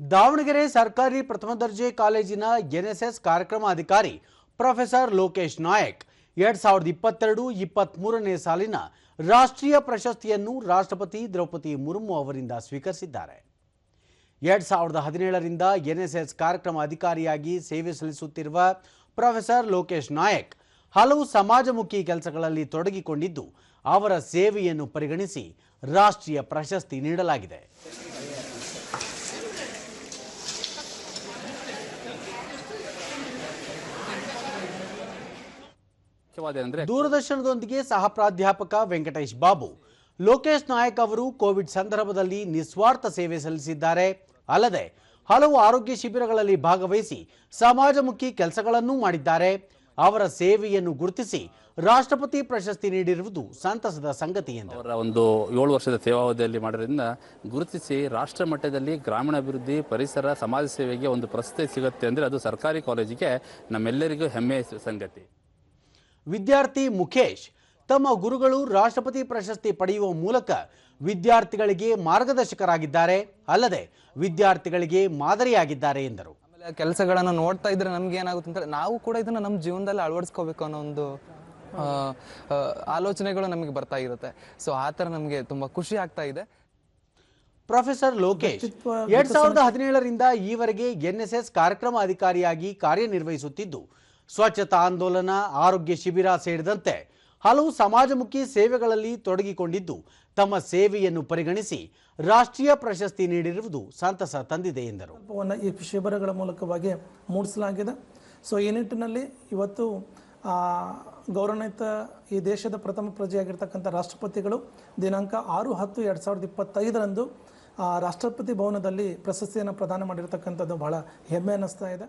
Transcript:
ದಾವಣಗೆರೆ ಸರ್ಕಾರಿ ಪ್ರಥಮ ದರ್ಜೆ ಕಾಲೇಜಿನ ಎನ್ಎಸ್ಎಸ್ ಕಾರ್ಯಕ್ರಮ ಅಧಿಕಾರಿ ಪ್ರೊಫೆಸರ್ ಲೋಕೇಶ್ ನಾಯಕ್ ಎರಡ್ ಸಾವಿರದ ಇಪ್ಪತ್ತೆರಡು ಇಪ್ಪತ್ತ್ಮೂರನೇ ಸಾಲಿನ ರಾಷ್ಟ್ರೀಯ ಪ್ರಶಸ್ತಿಯನ್ನು ರಾಷ್ಟ್ರಪತಿ ದ್ರೌಪದಿ ಮುರ್ಮು ಅವರಿಂದ ಸ್ವೀಕರಿಸಿದ್ದಾರೆ. ಎರಡ್ ಸಾವಿರದ ಹದಿನೇಳರಿಂದ ಎನ್ಎಸ್ಎಸ್ ಕಾರ್ಯಕ್ರಮ ಅಧಿಕಾರಿಯಾಗಿ ಸೇವೆ ಸಲ್ಲಿಸುತ್ತಿರುವ ಪ್ರೊಫೆಸರ್ ಲೋಕೇಶ್ ನಾಯಕ್ ಹಲವು ಸಮಾಜಮುಖಿ ಕೆಲಸಗಳಲ್ಲಿ ತೊಡಗಿಕೊಂಡಿದ್ದು, ಅವರ ಸೇವೆಯನ್ನು ಪರಿಗಣಿಸಿ ರಾಷ್ಟ್ರೀಯ ಪ್ರಶಸ್ತಿ ನೀಡಲಾಗಿದೆ. ಮುಖ್ಯವಾದೇನೆಂದ್ರೆ ದೂರದರ್ಶನದೊಂದಿಗೆ ಸಹ ಪ್ರಾಧ್ಯಾಪಕ ವೆಂಕಟೇಶ್ ಬಾಬು. ಲೋಕೇಶ್ ನಾಯಕ್ ಅವರು ಕೋವಿಡ್ ಸಂದರ್ಭದಲ್ಲಿ ನಿಸ್ವಾರ್ಥ ಸೇವೆ ಸಲ್ಲಿಸಿದ್ದಾರೆ. ಅಲ್ಲದೆ ಹಲವು ಆರೋಗ್ಯ ಶಿಬಿರಗಳಲ್ಲಿ ಭಾಗವಹಿಸಿ ಸಮಾಜಮುಖಿ ಕೆಲಸಗಳನ್ನೂ ಮಾಡಿದ್ದಾರೆ. ಅವರ ಸೇವೆಯನ್ನು ಗುರುತಿಸಿ ರಾಷ್ಟ್ರಪತಿ ಪ್ರಶಸ್ತಿ ನೀಡಿರುವುದು ಸಂತಸದ ಸಂಗತಿ ಎಂದು ಅವರ ಒಂದು ಏಳು ವರ್ಷದ ಸೇವಾವಧಿಯಲ್ಲಿ ಮಾಡೋದ್ರಿಂದ ಗುರುತಿಸಿ ರಾಷ್ಟ್ರ ಮಟ್ಟದಲ್ಲಿ ಗ್ರಾಮೀಣಾಭಿವೃದ್ಧಿ ಪರಿಸರ ಸಮಾಜ ಸೇವೆಗೆ ಒಂದು ಪ್ರಶಸ್ತಿ ಸಿಗುತ್ತೆ ಅಂದರೆ ಅದು ಸರ್ಕಾರಿ ಕಾಲೇಜಿಗೆ ನಮ್ಮೆಲ್ಲರಿಗೂ ಹೆಮ್ಮೆಯ ಸಂಗತಿ. ವಿದ್ಯಾರ್ಥಿ ಮುಖೇಶ್ ತಮ್ಮ ಗುರುಗಳು ರಾಷ್ಟ್ರಪತಿ ಪ್ರಶಸ್ತಿ ಪಡೆಯುವ ಮೂಲಕ ವಿದ್ಯಾರ್ಥಿಗಳಿಗೆ ಮಾರ್ಗದರ್ಶಕರಾಗಿದ್ದಾರೆ. ಅಲ್ಲದೆ ವಿದ್ಯಾರ್ಥಿಗಳಿಗೆ ಮಾದರಿಯಾಗಿದ್ದಾರೆ ಎಂದರು. ಆಮೇಲೆ ಕೆಲಸಗಳನ್ನು ನೋಡ್ತಾ ಇದ್ರೆ ನಮ್ಗೆ ಏನಾಗುತ್ತೆ ಅಂದ್ರೆ ನಾವು ಕೂಡ ಇದನ್ನ ನಮ್ಮ ಜೀವನದಲ್ಲಿ ಅಳವಡಿಸ್ಕೋಬೇಕು ಅನ್ನೋ ಒಂದು ಆ, ಆ, ಆಲೋಚನೆಗಳು ನಮಗೆ ಬರ್ತಾ ಇರುತ್ತೆ. ಸೊ ಆ ಥರ ನಮಗೆ ತುಂಬಾ ಖುಷಿ ಆಗ್ತಾ ಇದೆ. ಪ್ರೊಫೆಸರ್ ಲೋಕೇಶ್ ಎರಡ್ ಸಾವಿರದ ಹದಿನೇಳರಿಂದ ಈವರೆಗೆ ಎನ್ಎಸ್ಎಸ್ ಕಾರ್ಯಕ್ರಮ ಅಧಿಕಾರಿಯಾಗಿ ಕಾರ್ಯನಿರ್ವಹಿಸುತ್ತಿದ್ದು. ಸ್ವಚ್ಛತಾ ಆಂದೋಲನ, ಆರೋಗ್ಯ ಶಿಬಿರ ಸೇರಿದಂತೆ ಹಲವು ಸಮಾಜಮುಖಿ ಸೇವೆಗಳಲ್ಲಿ ತೊಡಗಿಕೊಂಡಿದ್ದು, ತಮ್ಮ ಸೇವೆಯನ್ನು ಪರಿಗಣಿಸಿ ರಾಷ್ಟ್ರೀಯ ಪ್ರಶಸ್ತಿ ನೀಡಿರುವುದು ಸಂತಸ ತಂದಿದೆ ಎಂದರು. ಈ ಶಿಬಿರಗಳ ಮೂಲಕವಾಗಿ ಮೂಡಿಸಲಾಗಿದೆ. ಸೊ ಈ ನಿಟ್ಟಿನಲ್ಲಿ ಇವತ್ತು ಗೌರವಾನ್ವಿತ ಈ ದೇಶದ ಪ್ರಥಮ ಪ್ರಜೆಯಾಗಿರ್ತಕ್ಕಂಥ ರಾಷ್ಟ್ರಪತಿಗಳು ದಿನಾಂಕ ಆರು ಹತ್ತು ಎರಡು ಸಾವಿರದ ಇಪ್ಪತ್ತೈದರಂದು ರಾಷ್ಟ್ರಪತಿ ಭವನದಲ್ಲಿ ಪ್ರಶಸ್ತಿಯನ್ನು ಪ್ರದಾನ ಮಾಡಿರ್ತಕ್ಕಂಥದ್ದು ಬಹಳ ಹೆಮ್ಮೆ ಅನ್ನಿಸ್ತಾ ಇದೆ.